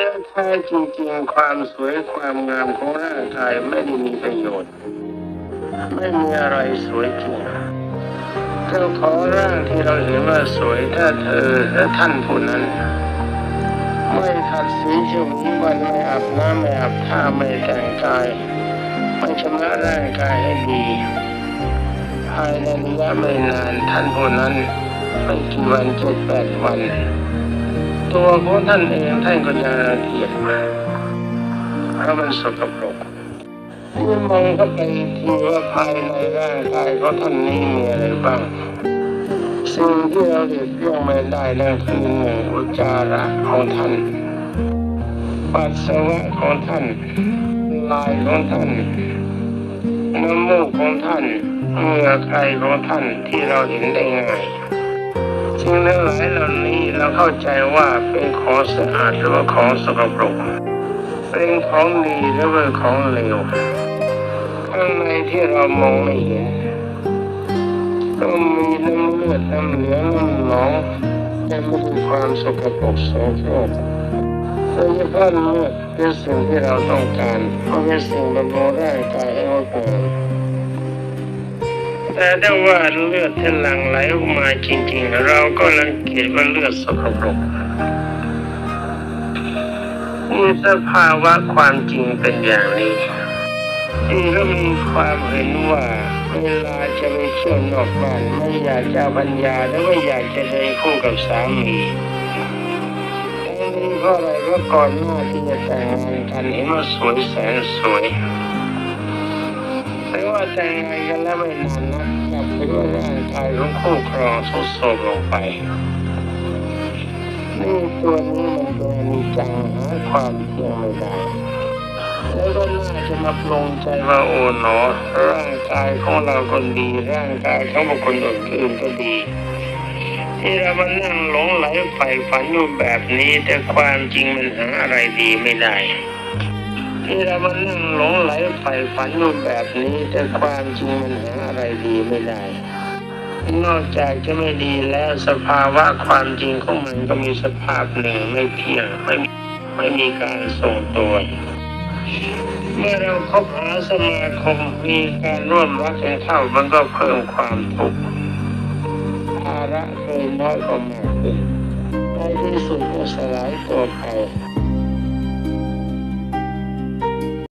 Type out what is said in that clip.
แล้วแท้จริงๆ ความสวยความงามของร่างกายไม่ได้มีประโยชน์ ไม่มีอะไรสวยจริงเจ้าของร่างที่เราเห็นว่าสวยถ้าเธอและท่านผู้นั้น ไม่ขัดสีชมพูวันไม่อาบน้ำไม่อาบท่าไม่แต่งกายไม่ชำระร่างกายให้ดีภายในระยะไม่นานท่านผู้นั้นไม่กี่วันเจ็ดแปดวัน ตัวของท่านเองท่านก็จะรังเกียจเพราะมันสกปรกนี่มองเข้าไปอีกทีว่าภายในร่างกายของท่านนี้มีอะไรบ้างสิ่งที่เราเรียกย่องไม่ได้นั่นคือหนึ่งอุจจาระของท่านปัสสาวะของท่านลายของท่านน้ำมูกของท่านเหงื่อใครของท่านที่เราเห็นได้ง่าย สิ่งทั้งหลายเหล่านี้เราเข้าใจว่าเป็นของสะอาดหรือว่าของสกปรก เป็นของดีหรือว่าของเลวข้างในที่เรามองไม่เห็นต้องมีน้ำเลือดน้ำเหลืองน้ำหนองแต่ไม่มีความสกปรกโสโครกโดยเฉพาะเลือดเป็นสิ่งที่เราต้องการเพราะเป็นสิ่งบำรุงร่างกายให้งดงาม แต่ถ้าว่าเลือดที่หลั่งไหลออกมาจริง ๆ เราก็รังเกียจว่าเลือดสกปรกมีสภาวะความจริงเป็นอย่างนี้ที่ก็มีความเห็นว่าเวลาจะไปเที่ยวนอกบ้านไม่อยากจะปัญญาและไม่อยากจะเดินคู่กับสามีทั้งนี้เพราะอะไรก็ก่อนหน้าที่จะแต่งงานกันเห็นว่าสวยแสนสวย แต่ว่าแต่งงานกันแล้วไม่นานนักลับเป็นว่าร่างกายของคู่ครองทรุดโทรมลงไปนี่ตัวนี้มันเป็นอนิจจังหาความเที่ยงไม่ได้แล้วก็น่าจะมาปลงใจว่าโอ๋หนอร่างกายของเราคนดีร่างกายของบุคคลอื่นก็ดีที่เรามานั่งหลงไหลใฝ่ฝันอยู่แบบนี้ แต่ความจริงมันหาอะไรดีไม่ได้ ที่เรามานั่งหลงไหลใฝ่ฝันแบบนี้ แต่ความจริงมันหาอะไรดีไม่ได้ นอกจากจะไม่ดีแล้วสภาวะความจริงของมันก็มีสภาพหนึ่งไม่เที่ยงไม่ไม่มีการทรงตัวเมื่อเราคบหาสมาคมมีการร่วมรักกันเข้ามันก็เพิ่มความทุกข์ภาระเคยน้อยก็มากขึ้นในที่สุดก็สลายตัวไป